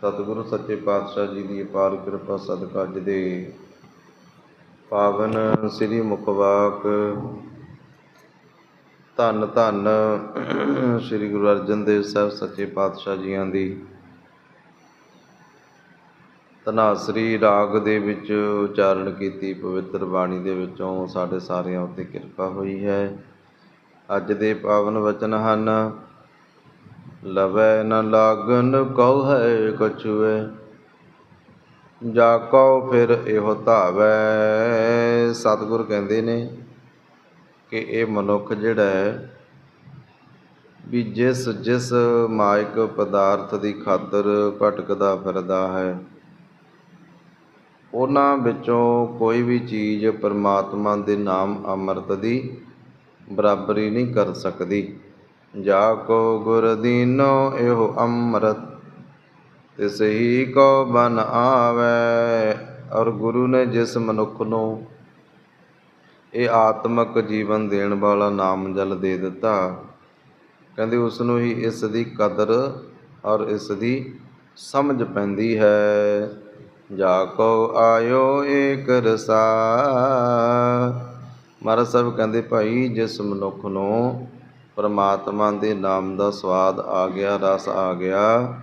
ਸਤਿਗੁਰੂ ਸੱਚੇ ਪਾਤਸ਼ਾਹ ਜੀ ਦੀ ਅਪਾਰ ਕਿਰਪਾ ਸਦਕਾ ਅੱਜ ਦੇ ਪਾਵਨ ਸ੍ਰੀ ਮੁਖਵਾਕ ਧੰਨ ਧੰਨ ਸ੍ਰੀ ਗੁਰੂ ਅਰਜਨ ਦੇਵ ਸਾਹਿਬ ਸੱਚੇ ਪਾਤਸ਼ਾਹ ਜੀਆਂ ਦੀ। ਧਨਾਸਰੀ ਰਾਗ ਦੇ ਵਿੱਚ ਉਚਾਰਨ ਕੀਤੀ ਪਵਿੱਤਰ ਬਾਣੀ ਦੇ ਵਿੱਚੋਂ ਸਾਡੇ ਸਾਰਿਆਂ ਉੱਤੇ ਕਿਰਪਾ ਹੋਈ ਹੈ। ਅੱਜ ਦੇ ਪਾਵਨ ਵਚਨ ਹਨ ਲਵੈ ਨ ਲਾਗਨ ਕਉ ਹੈ ਕਛੁਐ ਜਾ ਕਉ ਫਿਰ ਇਹੋ ਧਾਵੈ। ਸਤਿਗੁਰ ਕਹਿੰਦੇ ਨੇ ਕਿ ਇਹ ਮਨੁੱਖ ਜਿਹੜਾ ਹੈ ਵੀ ਜਿਸ ਜਿਸ ਮਾਇਕ ਪਦਾਰਥ ਦੀ ਖਾਤਰ ਭਟਕਦਾ ਫਿਰਦਾ ਹੈ, ਉਹਨਾਂ ਵਿੱਚੋਂ ਕੋਈ ਵੀ ਚੀਜ਼ ਪਰਮਾਤਮਾ ਦੇ ਨਾਮ ਅੰਮ੍ਰਿਤ ਦੀ ਬਰਾਬਰੀ ਨਹੀਂ ਕਰ ਸਕਦੀ। ਜਾ ਕੋ ਗੁਰ ਦੀਨੋ ਇਹੋ ਅੰਮ੍ਰਿਤ, ਤਿਸ ਹੀ ਕੋ ਬਨ ਆਵੈ, ਔਰ ਗੁਰੂ ਨੇ ਜਿਸ ਮਨੁੱਖ ਨੂੰ ਇਹ ਆਤਮਿਕ ਜੀਵਨ ਦੇਣ ਵਾਲਾ ਨਾਮ ਜਲ ਦੇ ਦਿੱਤਾ, ਕਹਿੰਦੇ ਉਸ ਨੂੰ ਹੀ ਇਸ ਦੀ ਕਦਰ ਔਰ ਇਸ ਦੀ ਸਮਝ ਪੈਂਦੀ ਹੈ। ਜਾ ਕੋ ਆਇਓ ਏਕ ਰਸਾ, ਮਹਾਰਾਜ ਸਾਹਿਬ ਕਹਿੰਦੇ ਭਾਈ ਜਿਸ ਮਨੁੱਖ ਨੂੰ ਪਰਮਾਤਮਾ ਦੇ ਨਾਮ ਦਾ ਸਵਾਦ ਆ ਗਿਆ, ਰਸ ਆ ਗਿਆ।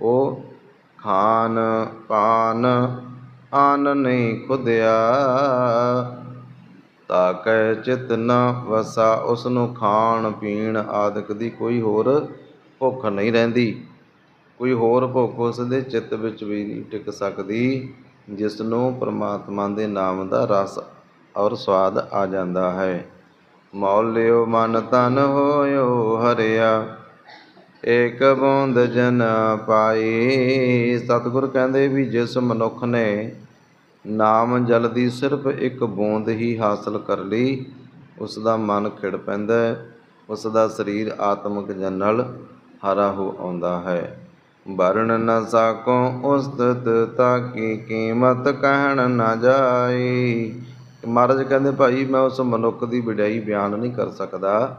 ਉਹ ਖਾਨ ਪਾਨ ਆਨ ਨਹੀਂ ਖੁਦਿਆ ਤਾ ਕੈ ਚਿਤ ਨ ਵਸਾ ਉਸ ਨੂੰ ਖਾਣ ਪੀਣ ਆਦਿਕ ਦੀ ਕੋਈ ਹੋਰ ਭੁੱਖ ਨਹੀਂ ਰਹਿੰਦੀ। ਕੋਈ ਹੋਰ ਭੁੱਖ ਉਸ ਦੇ ਚਿੱਤ ਵਿੱਚ ਵੀ ਨਹੀਂ ਟਿਕ ਸਕਦੀ ਜਿਸ ਨੂੰ ਪਰਮਾਤਮਾ ਦੇ ਨਾਮ ਦਾ ਰਸ ਔਰ ਸਵਾਦ ਆ ਜਾਂਦਾ ਹੈ। ਮੌਲ ਲਿਓ ਮਨ ਤਨ ਹੋਇਓ ਹਰਿਆ। ਏਕ ਬੂੰਦ ਜਨ ਪਾਈ। ਸਤਿਗੁਰ ਕਹਿੰਦੇ ਵੀ ਜਿਸ ਮਨੁੱਖ ਨੇ ਨਾਮ ਜਲ ਦੀ ਸਿਰਫ ਇੱਕ ਬੂੰਦ ਹੀ ਹਾਸਲ ਕਰ ਲਈ ਉਸ ਦਾ ਮਨ ਖਿੜ ਪੈਂਦਾ ਹੈ ਉਸ ਦਾ ਸਰੀਰ ਆਤਮਿਕ ਜਨ ਨਾਲ ਹਰਾ ਹੋ ਆਉਂਦਾ ਹੈ। ਵਰਣ ਨ ਸਾਕੋ ਉਸਤਤ ਤਾਕੀ ਕੀਮਤ ਕਹਿਣ ਨਾ ਜਾਈ। ਮਹਾਰਾਜ ਕਹਿੰਦੇ ਭਾਈ, ਮੈਂ ਉਸ ਮਨੁੱਖ ਦੀ ਵਿਡਾਈ ਬਿਆਨ ਨਹੀਂ ਕਰ ਸਕਦਾ।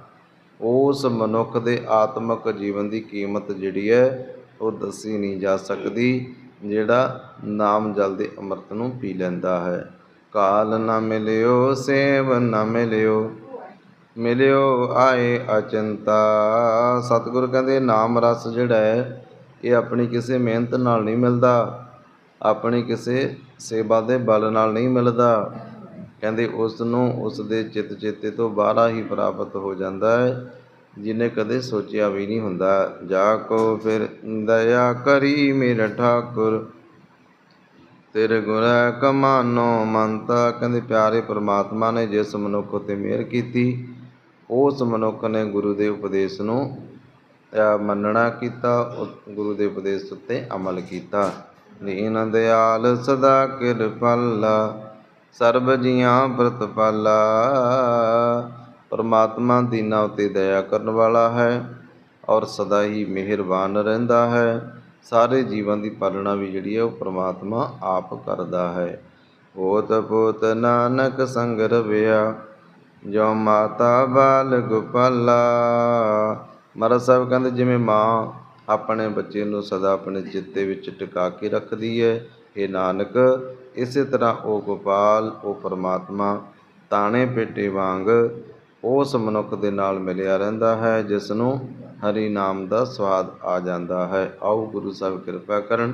ਉਸ ਮਨੁੱਖ ਦੇ ਆਤਮਿਕ ਜੀਵਨ ਦੀ ਕੀਮਤ ਜਿਹੜੀ ਹੈ, ਉਹ ਦੱਸੀ ਨਹੀਂ ਜਾ ਸਕਦੀ, ਜਿਹੜਾ ਨਾਮ ਜਲ ਦੇ ਅੰਮ੍ਰਿਤ ਨੂੰ ਪੀ ਲੈਂਦਾ ਹੈ। ਕਾਲ ਨਾ ਮਿਲਿਓ ਸੇਵ ਨਾ ਮਿਲਿਓ ਮਿਲਿਓ ਆਏ ਅਚਿੰਤਾ। ਸਤਿਗੁਰ ਕਹਿੰਦੇ, ਨਾਮ ਰਸ ਜਿਹੜਾ ਹੈ, ਇਹ ਆਪਣੀ ਕਿਸੇ ਮਿਹਨਤ ਨਾਲ ਨਹੀਂ ਮਿਲਦਾ, ਆਪਣੀ ਕਿਸੇ ਸੇਵਾ ਦੇ ਬਲ ਨਾਲ ਨਹੀਂ ਮਿਲਦਾ। ਕਹਿੰਦੇ ਉਸ ਨੂੰ ਉਸ ਦੇ ਚਿੱਤ ਚੇਤੇ ਤੋਂ ਬਾਹਰ ਹੀ ਪ੍ਰਾਪਤ ਹੋ ਜਾਂਦਾ ਹੈ, ਜਿਨੇ ਕਦੇ ਸੋਚਿਆ ਵੀ ਨਹੀਂ ਹੁੰਦਾ। ਜਾ ਕੋ ਫਿਰ ਦਇਆ ਕਰੀ ਮੇਰੇ ਠਾਕੁਰ, ਤੇਰੇ ਗੁਰ ਕਮਾਨੋ ਮੰਤਾ। ਕਹਿੰਦੇ ਪਿਆਰੇ ਪ੍ਰਮਾਤਮਾ ਨੇ ਜਿਸ ਮਨੁੱਖ ਉਤੇ ਮਿਹਰ ਕੀਤੀ, ਉਸ ਮਨੁੱਖ ਨੇ ਗੁਰੂ ਦੇ ਉਪਦੇਸ਼ ਨੂੰ ਮੰਨਣਾ ਕੀਤਾ ਗੁਰੂ ਦੇ ਉਪਦੇਸ਼ ਉੱਤੇ ਅਮਲ ਕੀਤਾ। ਦੀਨ ਦਿਆਲ ਸਦਾ ਕਿਰਪਾਲਾ ਸਰਬ ਜੀਆਂ ਪ੍ਰਤਪਾਲਾ, ਪਰਮਾਤਮਾ ਦੀਨਾ ਉਤੇ ਦਇਆ ਕਰਨ ਵਾਲਾ ਹੈ ਔਰ ਸਦਾ ਹੀ ਮਿਹਰਬਾਨ ਰਹਿੰਦਾ ਹੈ। ਸਾਰੇ ਜੀਵਨ ਦੀ ਪਾਲਣਾ ਵੀ ਜਿਹੜੀ ਹੈ ਉਹ ਪਰਮਾਤਮਾ ਆਪ ਕਰਦਾ ਹੈ। ਹੋਤ ਪੋਤ ਨਾਨਕ ਸੰਗ ਰਵਿਆ ਜੋ ਮਾਤਾ ਬਾਲ ਗੋਪਾਲਾ। ਮਹਾਰਾਜ ਸਾਹਿਬ ਕਹਿੰਦੇ ਜਿਵੇਂ ਮਾਂ ਆਪਣੇ ਬੱਚੇ ਨੂੰ ਸਦਾ ਆਪਣੇ ਚਿੱਤੇ ਵਿੱਚ ਟਿਕਾ ਕੇ ਰੱਖਦੀ ਹੈ ਇਹ ਨਾਨਕ, ਇਸੇ ਤਰ੍ਹਾਂ ਉਹ ਗੋਪਾਲ, ਉਹ ਪਰਮਾਤਮਾ, ਤਾਣੇ ਪੇਟੇ ਵਾਂਗ ਉਸ ਮਨੁੱਖ ਦੇ ਨਾਲ ਮਿਲਿਆ ਰਹਿੰਦਾ ਹੈ ਜਿਸ ਨੂੰ ਹਰੀ ਨਾਮ ਦਾ ਸਵਾਦ ਆ ਜਾਂਦਾ ਹੈ। ਆਓ ਗੁਰੂ ਸਾਹਿਬ ਕਿਰਪਾ ਕਰਨ,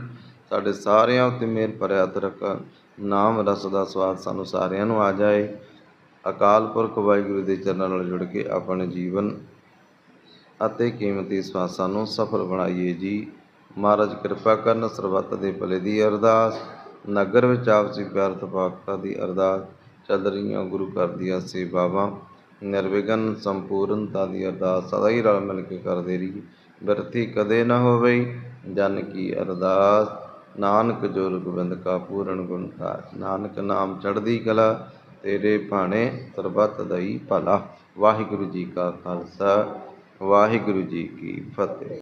ਸਾਡੇ ਸਾਰਿਆਂ ਉੱਤੇ ਮਿਹਰ ਭਰਿਆ ਤਰਕ ਨਾਮ ਰਸ ਦਾ ਸਵਾਦ ਸਾਨੂੰ ਸਾਰਿਆਂ ਨੂੰ ਆ ਜਾਏ। ਅਕਾਲ ਪੁਰਖ ਵਾਹਿਗੁਰੂ ਦੇ ਚਰਨਾਂ ਨਾਲ ਜੁੜ ਕੇ ਆਪਣੇ ਜੀਵਨ ਅਤੇ ਕੀਮਤੀ ਸਵਾਸਾਂ ਨੂੰ ਸਫਲ ਬਣਾਈਏ ਜੀ। ਮਹਾਰਾਜ ਕਿਰਪਾ ਕਰਨ, ਸਰਬੱਤ ਦੇ ਭਲੇ ਦੀ ਅਰਦਾਸ। ਨਗਰ ਵਿੱਚ ਆਪਸੀ ਪਿਆਰ ਤਪਾਕਤਾ ਦੀ ਅਰਦਾਸ। ਚੱਲ ਰਹੀਆਂ ਗੁਰੂ ਘਰ ਦੀਆਂ ਸੇਵਾਵਾਂ। ਨਿਰਵਿਘਨ, ਸੰਪੂਰਨਤਾ ਦੀ ਅਰਦਾਸ। ਸਦਾ ਹੀ ਰਲ ਮਿਲ ਕੇ ਕਰਦੇ ਰਹੀ ਬਿਰਥੀ ਕਦੇ ਨਾ ਹੋਵੇ ਜਨ ਕੀ ਅਰਦਾਸ। ਨਾਨਕ ਜੋ ਗੋਬਿੰਦ ਕਾ ਪੂਰਨ ਗੁਣ ਕਾਜ ਨਾਨਕ ਨਾਮ ਚੜ੍ਹਦੀ ਕਲਾ, ਤੇਰੇ ਭਾਣੇ ਸਰਬੱਤ ਦਈ ਭਲਾ। ਵਾਹਿਗੁਰੂ ਜੀ ਕਾ ਖਾਲਸਾ, ਵਾਹਿਗੁਰੂ ਜੀ ਕੀ ਫਤਿਹ।